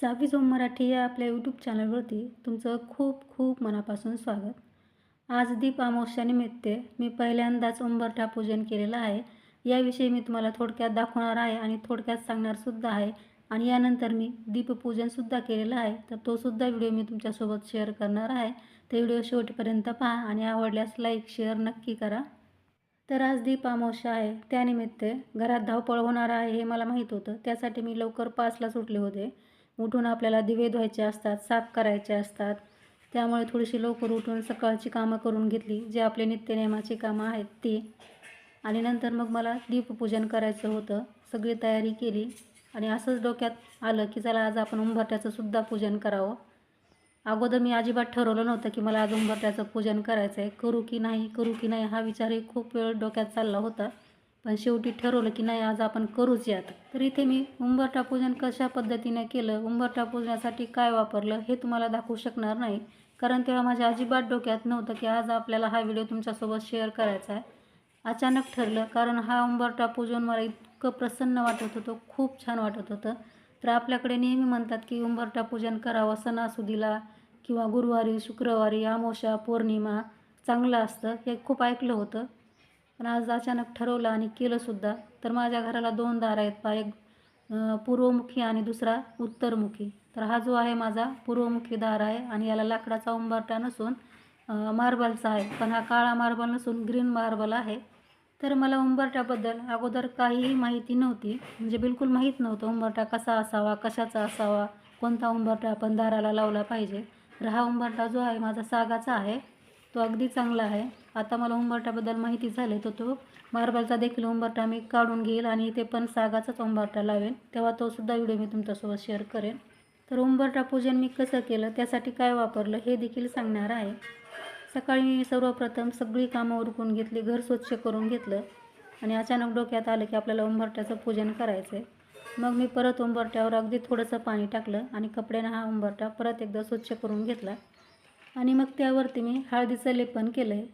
सावी zone Marathi या आपल्या YouTube चॅनलवरती तुमचं खूप खूप मनापासून स्वागत. आज दीप अमावस्यानिमित्त मी पहिल्यांदाच उंबरठा पूजन केलेलं आहे. याविषयी मी तुम्हाला थोडक्यात दाखवणार आहे आणि थोडक्यात सांगणारसुद्धा आहे. आणि यानंतर मी दीपपूजनसुद्धा केलेलं आहे. तर तोसुद्धा व्हिडिओ मी तुमच्यासोबत शेअर करणार आहे. ते व्हिडिओ शेवटपर्यंत पहा आणि आवडल्यास लाईक शेअर नक्की करा. तर आज दीप अमावस्या आहे. त्यानिमित्त घरात धावपळ होणार आहे हे मला माहीत होतं. त्यासाठी मी लवकर पाचला सुटले होते. उठून आपल्याला दिवे धुवायचे असतात साफ करायचे असतात. त्यामुळे थोडीशी लवकर उठून सकाळची कामं करून घेतली जे आपले नित्यनेमाची कामं आहेत ती. आणि नंतर मग मला दीपपूजन करायचं होतं सगळी तयारी केली. आणि असंच डोक्यात आलं की चला आज आपण उंबरट्याचं सुद्धा पूजन करावं. अगोदर मी अजिबात ठरवलं नव्हतं की मला आज उंबरट्याचं पूजन करायचं आहे करू की नाही करू की नाही हा विचारही खूप वेळ डोक्यात चालला होता. पण शेवटी ठरवलं की नाही आज आपण करूच यात. तर इथे मी उंबरठा पूजन कशा पद्धतीने केलं उंबरठा पूजनासाठी काय वापरलं हे तुम्हाला दाखवू शकणार नाही. कारण तेव्हा माझ्या अजिबात डोक्यात नव्हतं की आज आपल्याला हा व्हिडिओ तुमच्यासोबत शेअर करायचा आहे. अचानक ठरलं कारण हा उंबरठा पूजन मला इतकं प्रसन्न वाटत होतं खूप छान वाटत होतं. तर आपल्याकडे नेहमी म्हणतात की उंबरठा पूजन करावं सणासुदीला किंवा गुरुवारी शुक्रवारी अमावस्या पौर्णिमा चांगलं असतं हे खूप ऐकलं होतं. पण आज अचानक ठरवलं आणि केलंसुद्धा तर माझ्या घराला दोन दार आहेत पा एक पूर्वमुखी आणि दुसरा उत्तरमुखी. तर हा जो आहे माझा पूर्वमुखी दार आहे आणि याला लाकडाचा उंबरटा नसून मार्बलचा आहे. पण हा काळा मार्बल नसून ग्रीन मार्बल आहे. तर मला उंबरट्याबद्दल अगोदर काहीही माहिती नव्हती. म्हणजे बिलकुल माहीत नव्हतं उंबरटा कसा असावा कशाचा असावा कोणता उंबरटा आपण दाराला लावला पाहिजे. तर हा उंबरटा जो आहे माझा सागाचा आहे. तो अगदी चांगला आहे. आता मला उंबरट्याबद्दल माहिती झाले तर तो मार्बलचा देखील उंबरटा मी काढून घेईल आणि इथे पण सागाचाच उंबरटा लावेन. तेव्हा तो सुद्धा व्हिडिओ मी तुमच्यासोबत शेअर करेन. तर उंबरटा पूजन मी कसं केलं त्यासाठी काय वापरलं हे देखील सांगणार आहे. सकाळी मी सर्वप्रथम सगळी कामं उरकून घेतली घर स्वच्छ करून घेतलं आणि अचानक डोक्यात आलं की आपल्याला उंबरट्याचं पूजन करायचं आहे मग मी परत उंबरट्यावर अगदी थोडंसं पाणी टाकलं आणि कपड्यानं हा उंबरटा परत एकदा स्वच्छ करून घेतला. आणि मग त्यावरती मी हळदीचं लेपन केलं आहे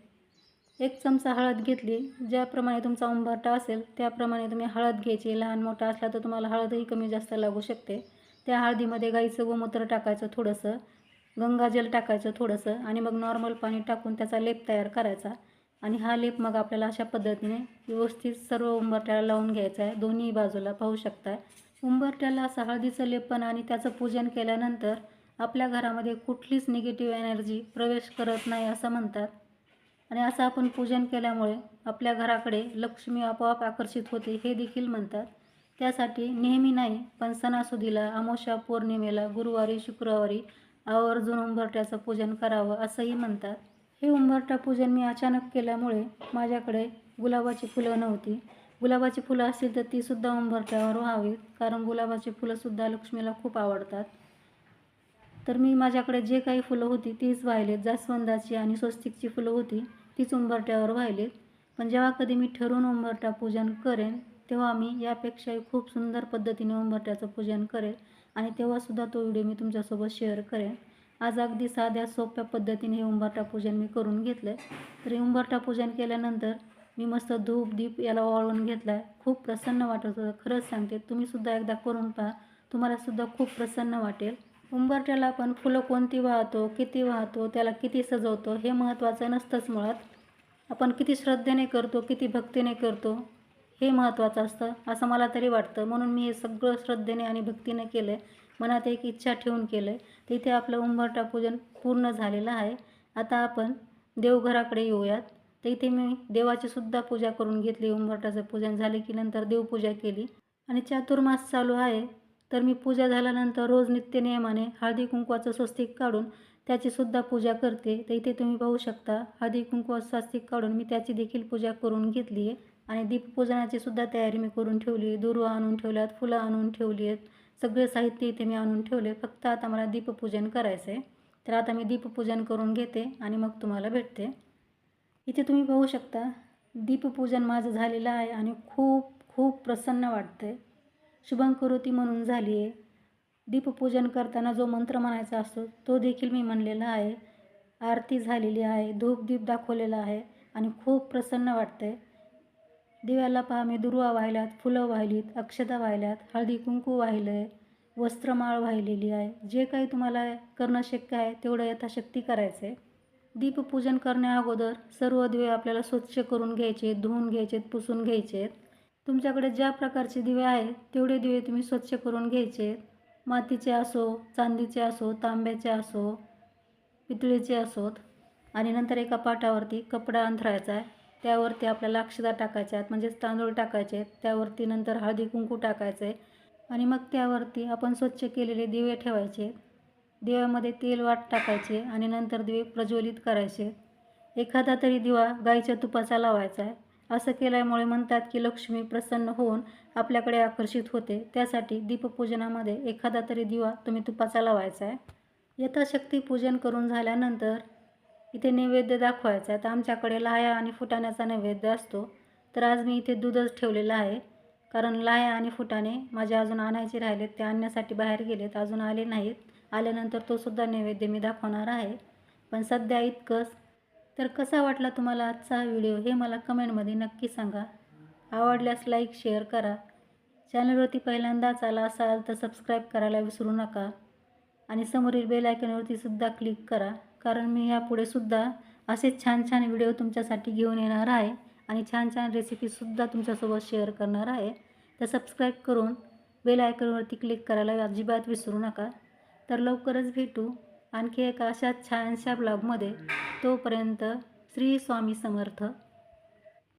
एक चमचा हळद घेतली. ज्याप्रमाणे तुमचा उंबरटा असेल त्याप्रमाणे तुम्ही हळद घ्यायची. लहान मोठा असला तर तुम्हाला हळदही कमी जास्त लागू शकते. त्या हळदीमध्ये गाईचं गोमूत्र टाकायचं थोडंसं गंगाजल टाकायचं थोडंसं आणि मग नॉर्मल पाणी टाकून त्याचा लेप तयार करायचा. आणि हा लेप मग आपल्याला अशा पद्धतीने व्यवस्थित सर्व उंबरट्याला लावून घ्यायचा आहे. दोन्ही बाजूला पाहू शकताय उंबरट्याला असं हळदीचं लेपन आणि त्याचं पूजन केल्यानंतर आपल्या घरामध्ये कुठलीच निगेटिव्ह एनर्जी प्रवेश करत नाही असं म्हणतात. आणि असं आपण पूजन केल्यामुळे आपल्या घराकडे लक्ष्मी आपोआप आकर्षित होते हे देखील म्हणतात. त्यासाठी नेहमी नाही पण सणासुदीला अमावस्या पौर्णिमेला गुरुवारी शुक्रवारी आवर्जून उंबरट्याचं पूजन करावं असंही म्हणतात. हे उंबरटा पूजन मी अचानक केल्यामुळे माझ्याकडे गुलाबाची फुलं नव्हती. गुलाबाची फुलं असतील तर तीसुद्धा उंबरट्यावर व्हावीत कारण गुलाबाची फुलंसुद्धा लक्ष्मीला खूप आवडतात. तर मी माझ्याकडे जे काही फुलं होती तीच वाहिलेत. जास्वंदाची आणि स्वस्तिकची फुलं होती तीच उंबरट्यावर वाहिलेत. पण जेव्हा कधी मी ठरवून उंबरठा पूजन करेन तेव्हा मी यापेक्षाही खूप सुंदर पद्धतीने उंबरट्याचं पूजन करेन आणि तेव्हासुद्धा तो व्हिडिओ मी तुमच्यासोबत शेअर करेन. आज अगदी साध्या सोप्या पद्धतीने हे उंबरठा पूजन मी करून घेतलं आहे तर हे पूजन केल्यानंतर मी मस्त धूप दीप याला वाळवून घेतला आहे खूप प्रसन्न वाटत होतं. खरंच सांगते तुम्हीसुद्धा एकदा करून पहा. तुम्हालासुद्धा खूप प्रसन्न वाटेल. उंबरठ्याला आपण फुलं कोणती वाहतो किती वाहतो त्याला किती सजवतो हे महत्त्वाचं नसतंच मुळात. आपण किती श्रद्धेने करतो किती भक्तीने करतो हे महत्त्वाचं असतं असं मला तरी वाटतं. म्हणून मी हे सगळं श्रद्धेने आणि भक्तीने केलं आहे मनात एक इच्छा ठेवून केलं आहे तिथे आपलं उंबरठा पूजन पूर्ण झालेलं आहे. आता आपण देवघराकडे येऊयात. तर इथे मी देवाची सुद्धा पूजा करून घेतली. उंबरठाचं पूजन झाले की नंतर देवपूजा केली. आणि चातुर्मास चालू आहे. तर मी पूजा झाल्यानंतर रोज नित्यनियमाने हळदी कुंकवाचं स्वस्तिक काढून त्याची सुद्धा पूजा करते. तर इथे तुम्ही पाहू शकता हळदी कुंकवाचं स्वस्तिक काढून मी त्याची देखील पूजा करून घेतली आहे. आणि दीपपूजनाची सुद्धा तयारी मी करून ठेवली आहे. दुर्वा आणून ठेवल्यात फुलं आणून ठेवली आहेत. सगळे साहित्य इथे मी आणून ठेवले फक्त आता मला दीपपूजन करायचं आहे तर आता मी दीपपूजन करून घेते आणि मग तुम्हाला भेटते. इथे तुम्ही पाहू शकता दीपपूजन माझं झालेलं आहे आणि खूप खूप प्रसन्न वाटतं आहे शुभंकरोती म्हणून झाली आहे. दीपपूजन करताना जो मंत्र म्हणायचा असतो तो देखील मी म्हणलेला आहे. आरती झालेली आहे धूप दीप दाखवलेला आहे आणि खूप प्रसन्न वाटतं आहे दिव्याला पहा मी दुर्वा वाहिल्यात फुलं वाहिलीत अक्षता वाहिल्यात हळदी कुंकू वाहिलं आहे वस्त्रमाळ वाहिलेली आहे. जे काही तुम्हाला करणं शक्य आहे तेवढं यथाशक्ती करायचं आहे दीपपूजन करण्या अगोदर सर्व दिवे आपल्याला स्वच्छ करून घ्यायचे धुवून घ्यायचे पुसून घ्यायचे आहेत तुमच्याकडे ज्या प्रकारचे दिवे आहेत तेवढे दिवे तुम्ही स्वच्छ करून घ्यायचे. मातीचे असो चांदीचे असो तांब्याचे असो पितळीचे असोत आणि नंतर एका पाटावरती कपडा अंथरायचा आहे. त्यावरती आपल्याला अक्षदा टाकायच्या आहेत म्हणजेच तांदूळ टाकायचे आहेत. त्यावरती नंतर हळदी कुंकू टाकायचं आहे. आणि मग त्यावरती आपण स्वच्छ केलेले दिवे ठेवायचे. दिव्यामध्ये तेल वाट टाकायचे आणि नंतर दिवे प्रज्वलित करायचे. एखादा तरी दिवा गाईच्या तुपाचा लावायचा आहे. असं केल्यामुळे म्हणतात की लक्ष्मी प्रसन्न होऊन आपल्याकडे आकर्षित होते. त्यासाठी दीपपूजनामध्ये एखादा तरी दिवा तुम्ही तुपाचा लावायचा आहे. यथाशक्ती पूजन करून झाल्यानंतर इथे नैवेद्य दाखवायचा आहे. तर आमच्याकडे लाह्या आणि फुटाण्याचा नैवेद्य असतो. तर आज मी इथे दूधच ठेवलेलं आहे. कारण लाह्या आणि फुटाणे माझे अजून आणायचे राहिलेत. ते आणण्यासाठी बाहेर गेलेत. अजून आले नाहीत. आल्यानंतर तो सुद्धा नैवेद्य मी दाखवणार आहे. पण सध्या इतकंच तर कसा वाटला तुम्हाला आजचा हा व्हिडिओ हे मला कमेंटमध्ये नक्की सांगा. आवडल्यास लाईक शेअर करा. चॅनलवरती पहिल्यांदाच आला असाल तर सबस्क्राईब करायला विसरू नका. आणि समोरील बेल आयकॉनवरती सुद्धा क्लिक करा. कारण मी यापुढे सुद्धा असेच छान छान व्हिडिओ तुमच्यासाठी घेऊन येणार आहे. आणि छान छान रेसिपीसुद्धा तुमच्यासोबत शेअर करणार आहे. तर सबस्क्राईब करून बेल आयकॉनवरती क्लिक करायला अजिबात विसरू नका. तर लवकरच भेटू. आणखी एका अशा छानशा ब्लॉगमध्ये तोपर्यंत श्री स्वामी समर्थ.